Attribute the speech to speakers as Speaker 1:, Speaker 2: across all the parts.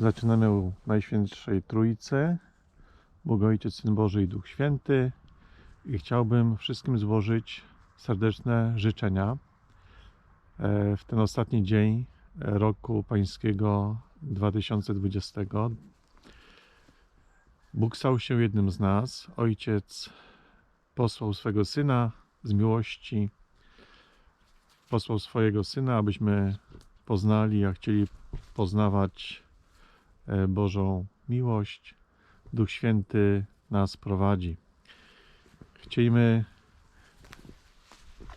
Speaker 1: Zaczynamy u Najświętszej Trójcy, Bóg Ojciec, Syn Boży i Duch Święty. I chciałbym wszystkim złożyć serdeczne życzenia e, w ten ostatni dzień roku pańskiego 2020. Bóg stał się jednym z nas. Ojciec posłał swego Syna z miłości. Posłał swojego Syna, abyśmy poznali, a chcieli poznawać Bożą miłość. Duch Święty nas prowadzi. Chcielibyśmy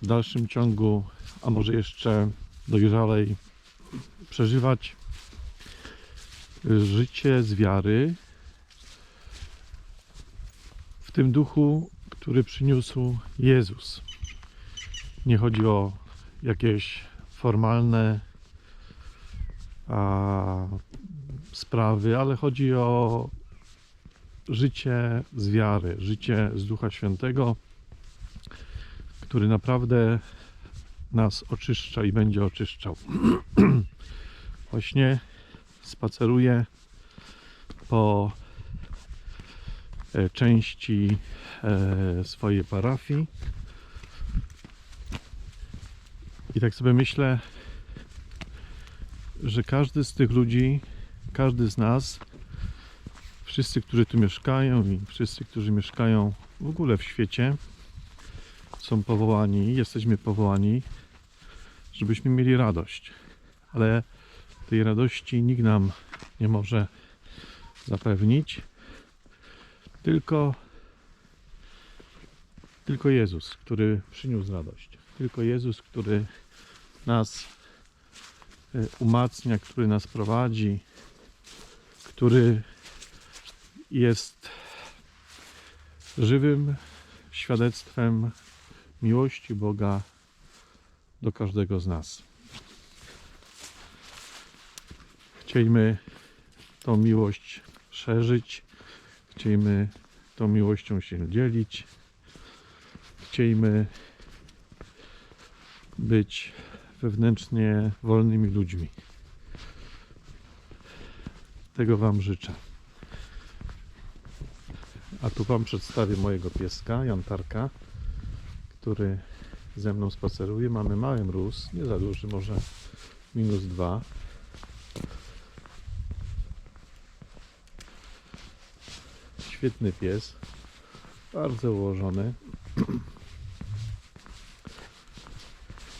Speaker 1: w dalszym ciągu, a może jeszcze dojrzalej, przeżywać życie z wiary w tym duchu, który przyniósł Jezus. Nie chodzi o jakieś formalne a, sprawy, ale chodzi o życie z wiary, życie z Ducha Świętego, który naprawdę nas oczyszcza i będzie oczyszczał. Właśnie spaceruję po e, części e, swojej parafii i tak sobie myślę, że każdy z tych ludzi, każdy z nas, wszyscy, którzy tu mieszkają i wszyscy, którzy mieszkają w ogóle w świecie, są powołani, jesteśmy powołani, żebyśmy mieli radość. Ale tej radości nikt nam nie może zapewnić, tylko, tylko Jezus, który przyniósł radość. Tylko Jezus, który nas e, umacnia, który nas prowadzi, który jest żywym świadectwem miłości Boga do każdego z nas. Chcielibyśmy tą miłość szerzyć, chcielibyśmy tą miłością się dzielić, chcielibyśmy być wewnętrznie wolnymi ludźmi. Tego Wam życzę. A tu Wam przedstawię mojego pieska, Jantarka, który ze mną spaceruje. Mamy mały mróz, nie za duży, może minus dwa. Świetny pies, bardzo ułożony.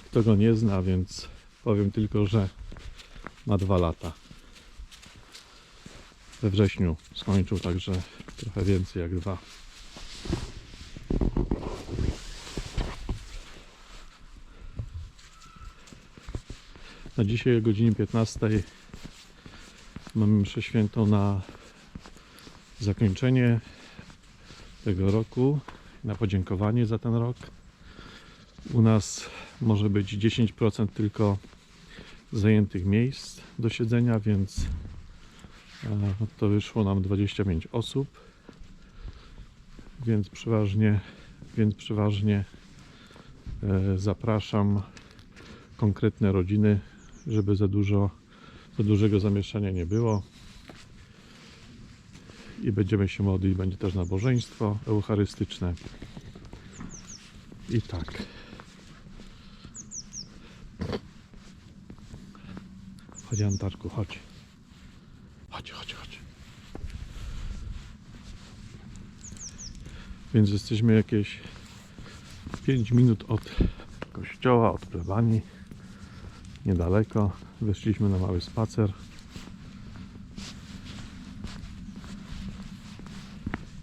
Speaker 1: Kto go nie zna, więc powiem tylko, że ma dwa lata. We wrześniu skończył, także trochę więcej jak dwa. Na dzisiaj o godzinie 15 mamy mszę na zakończenie tego roku, na podziękowanie za ten rok. U nas może być 10% tylko zajętych miejsc do siedzenia, więc to wyszło nam 25 osób. Więc przeważnie, więc przeważnie e, zapraszam konkretne rodziny, żeby za dużo, za dużego zamieszania nie było. I będziemy się modlić, będzie też nabożeństwo eucharystyczne. I tak. Chodź Antarku. Chodź, chodź, chodź. Więc jesteśmy jakieś 5 minut od kościoła, od plebanii. Niedaleko. Wyszliśmy na mały spacer.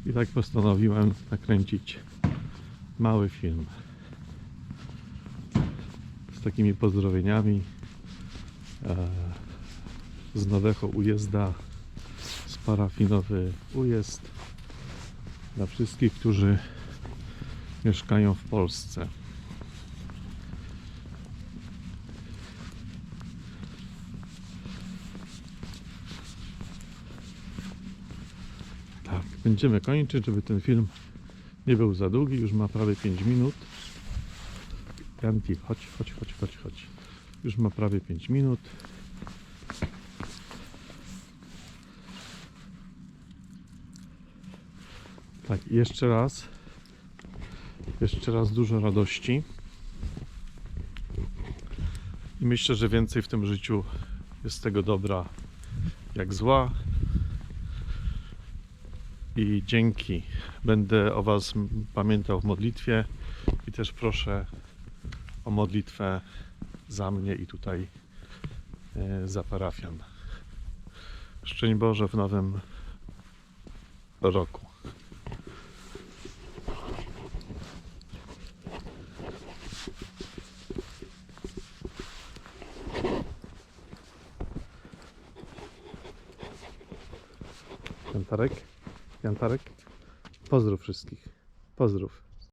Speaker 1: I tak postanowiłem nakręcić mały film z takimi pozdrowieniami e, z nowego ujezda z parafinowy ujazd dla wszystkich, którzy mieszkają w Polsce. Tak, będziemy kończyć, żeby ten film nie był za długi, już ma prawie 5 minut. Janki, chodź, chodź, chodź, chodź, chodź. Już ma prawie 5 minut. Tak, jeszcze raz. Jeszcze raz dużo radości. I myślę, że więcej w tym życiu jest tego dobra jak zła. I dzięki. Będę o Was pamiętał w modlitwie i też proszę o modlitwę za mnie i tutaj e, za parafian. Szczęść Boże w nowym roku. Jantarek? Jantarek? Pozdrów wszystkich. Pozdrów.